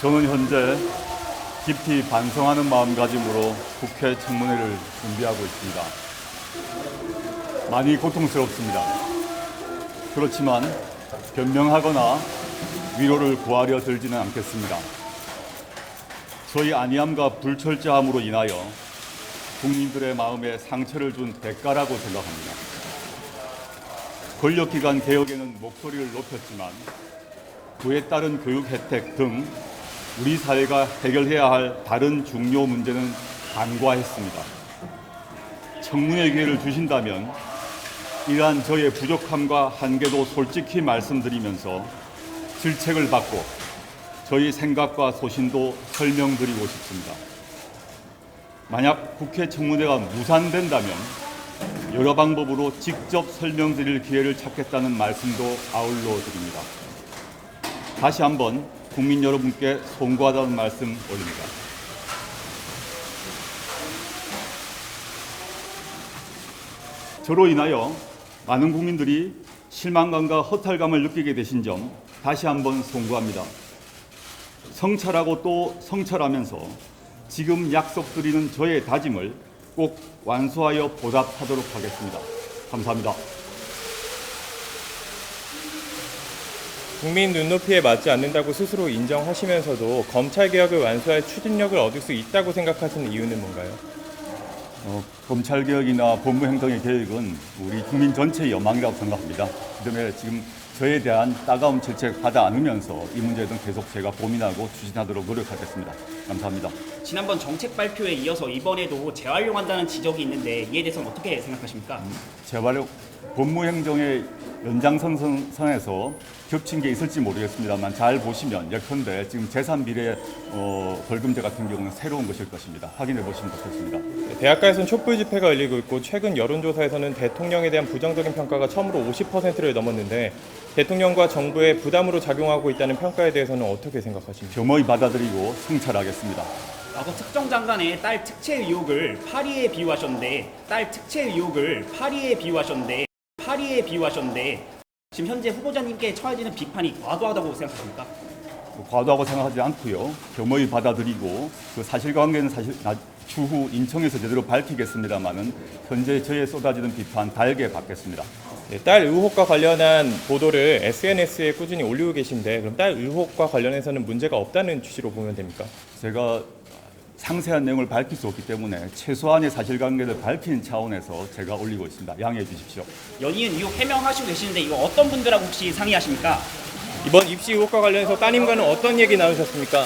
저는 현재 깊이 반성하는 마음가짐으로 국회 청문회를 준비하고 있습니다. 많이 고통스럽습니다. 그렇지만 변명하거나 위로를 구하려 들지는 않겠습니다. 저희 안이함과 불철저함으로 인하여 국민들의 마음에 상처를 준 대가라고 생각합니다. 권력기관 개혁에는 목소리를 높였지만 그에 따른 교육 혜택 등 우리 사회가 해결해야 할 다른 중요 문제는 간과했습니다. 청문회 기회를 주신다면 이러한 저의 부족함과 한계도 솔직히 말씀드리면서 질책을 받고 저희 생각과 소신도 설명드리고 싶습니다. 만약 국회 청문회가 무산된다면 여러 방법으로 직접 설명드릴 기회를 찾겠다는 말씀도 아울러 드립니다. 다시 한번 국민 여러분께 송구하다는 말씀 올립니다. 저로 인하여 많은 국민들이 실망감과 허탈감을 느끼게 되신 점 다시 한번 송구합니다. 성찰하고 또 성찰하면서 지금 약속드리는 저의 다짐을 꼭 완수하여 보답하도록 하겠습니다. 감사합니다. 국민 눈높이에 맞지 않는다고 스스로 인정하시면서도 검찰 개혁을 완수할 추진력을 얻을 수 있다고 생각하시는 이유는 뭔가요? 어, 검찰 개혁이나 법무 행정의 개혁은 우리 국민 전체의 여망이라고 생각합니다. 그 때문에 지금 저에 대한 따가운 질책 받아 안으면서 이 문제는 계속 제가 고민하고 추진하도록 노력하겠습니다. 감사합니다. 지난번 정책 발표에 이어서 이번에도 재활용한다는 지적이 있는데 이에 대해서는 어떻게 생각하십니까? 재활용 법무 행정의 연장선상에서 겹친 게 있을지 모르겠습니다만 잘 보시면 예컨대 지금 재산 비례 어, 벌금제 같은 경우는 새로운 것일 것입니다. 확인해 보시면 좋겠습니다. 대학가에서는 촛불 집회가 열리고 있고 최근 여론조사에서는 대통령에 대한 부정적인 평가가 처음으로 50%를 넘었는데 대통령과 정부의 부담으로 작용하고 있다는 평가에 대해서는 어떻게 생각하십니까? 겸허히 받아들이고 성찰하겠습니다. 과거 특정 장관의 딸 특채 의혹을 파리에 비유하셨는데 딸 특채 의혹을 파리에 비유하셨는데 파리에 비유하셨는데 지금 현재 후보자님께 처해지는 비판이 과도하다고 생각하십니까? 과도하고 생각하지 않고요. 겸허히 받아들이고 그 사실관계는 사실 나- 추후 인청에서 제대로 밝히겠습니다만은 현재 저에 쏟아지는 비판 달게 받겠습니다. 네, 딸 의혹과 관련한 보도를 SNS에 꾸준히 올리고 계신데 그럼 딸 의혹과 관련해서는 문제가 없다는 취지로 보면 됩니까? 제가 상세한 내용을 밝힐 수 없기 때문에 최소한의 사실관계를 밝히는 차원에서 제가 올리고 있습니다. 양해해 주십시오. 연이은 의혹 해명하시고 계시는데 이거 어떤 분들하고 혹시 상의하십니까? 이번 입시 의혹과 관련해서 따님과는 어떤 얘기 나누셨습니까?